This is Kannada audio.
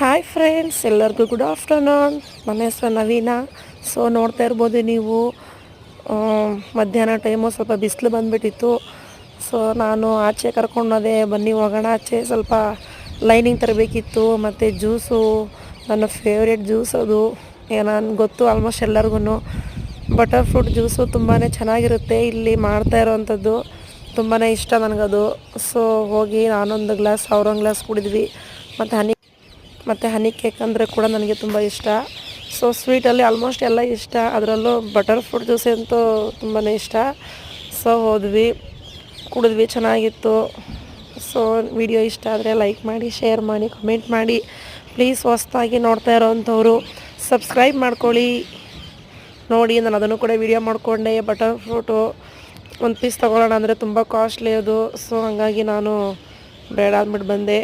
ಹಾಯ್ ಫ್ರೆಂಡ್ಸ್ ಎಲ್ಲರಿಗೂ ಗುಡ್ ಆಫ್ಟರ್ನೂನ್ ನನ್ನ ಹೆಸರು ನವೀನ. ಸೊ ನೋಡ್ತಾ ಇರ್ಬೋದು ನೀವು. ಮಧ್ಯಾಹ್ನ ಟೈಮು ಸ್ವಲ್ಪ ಬಿಸಿಲು ಬಂದುಬಿಟ್ಟಿತ್ತು. ಸೊ ನಾನು ಆಚೆ ಕರ್ಕೊಂಡೋದೆ, ಬನ್ನಿ ಹೋಗೋಣ. ಆಚೆ ಸ್ವಲ್ಪ ಲೈನಿಂಗ್ ತರಬೇಕಿತ್ತು. ಮತ್ತು ಜ್ಯೂಸು ನನ್ನ ಫೇವ್ರೇಟ್ ಜ್ಯೂಸ್ ಅದು. ನಾನು ಗೊತ್ತು ಆಲ್ಮೋಸ್ಟ್ ಎಲ್ಲರಿಗೂ ಬಟರ್ ಫ್ರೂಟ್ ಜ್ಯೂಸು ತುಂಬಾ ಚೆನ್ನಾಗಿರುತ್ತೆ. ಇಲ್ಲಿ ಮಾಡ್ತಾ ಇರೋವಂಥದ್ದು ತುಂಬಾ ಇಷ್ಟ ನನಗದು. ಸೊ ಹೋಗಿ ನಾನೊಂದು ಗ್ಲಾಸ್ ಅವ್ರೊಂದು ಗ್ಲಾಸ್ ಕುಡಿದ್ವಿ. ಮತ್ತು ಹನಿ ಮತ್ತು ಹನಿ ಕೇಕ್ ಅಂದರೆ ಕೂಡ ನನಗೆ ತುಂಬ ಇಷ್ಟ. ಸೊ ಸ್ವೀಟಲ್ಲಿ ಆಲ್ಮೋಸ್ಟ್ ಎಲ್ಲ ಇಷ್ಟ. ಅದರಲ್ಲೂ ಬಟರ್ ಫ್ರೂಟ್ ಜ್ಯೂಸ್ ಅಂತೂ ತುಂಬಾ ಇಷ್ಟ. ಸೊ ಹೋದ್ವಿ. ಕುಡಿದ್ವಿ, ಚೆನ್ನಾಗಿತ್ತು. ಸೊ ವಿಡಿಯೋ ಇಷ್ಟ ಆದರೆ ಲೈಕ್ ಮಾಡಿ ಶೇರ್ ಮಾಡಿ ಕಮೆಂಟ್ ಮಾಡಿ. ಪ್ಲೀಸ್ ಹೊಸ್ದಾಗಿ ನೋಡ್ತಾ ಇರೋವಂಥವ್ರು ಸಬ್ಸ್ಕ್ರೈಬ್ ಮಾಡ್ಕೊಳ್ಳಿ. ನೋಡಿ, ನಾನು ಅದನ್ನು ಕೂಡ ವಿಡಿಯೋ ಮಾಡಿಕೊಂಡೆ. ಬಟರ್ ಫ್ರೂಟು ಒಂದು ಪೀಸ್ ತೊಗೊಳ್ಳೋಣ ಅಂದರೆ ತುಂಬ ಕಾಸ್ಟ್ಲಿ ಅದು. ಸೊ ಹಾಗಾಗಿ ನಾನು ಬೇಡ ಅಂದ್ಬಿಟ್ಟು ಬಂದೆ.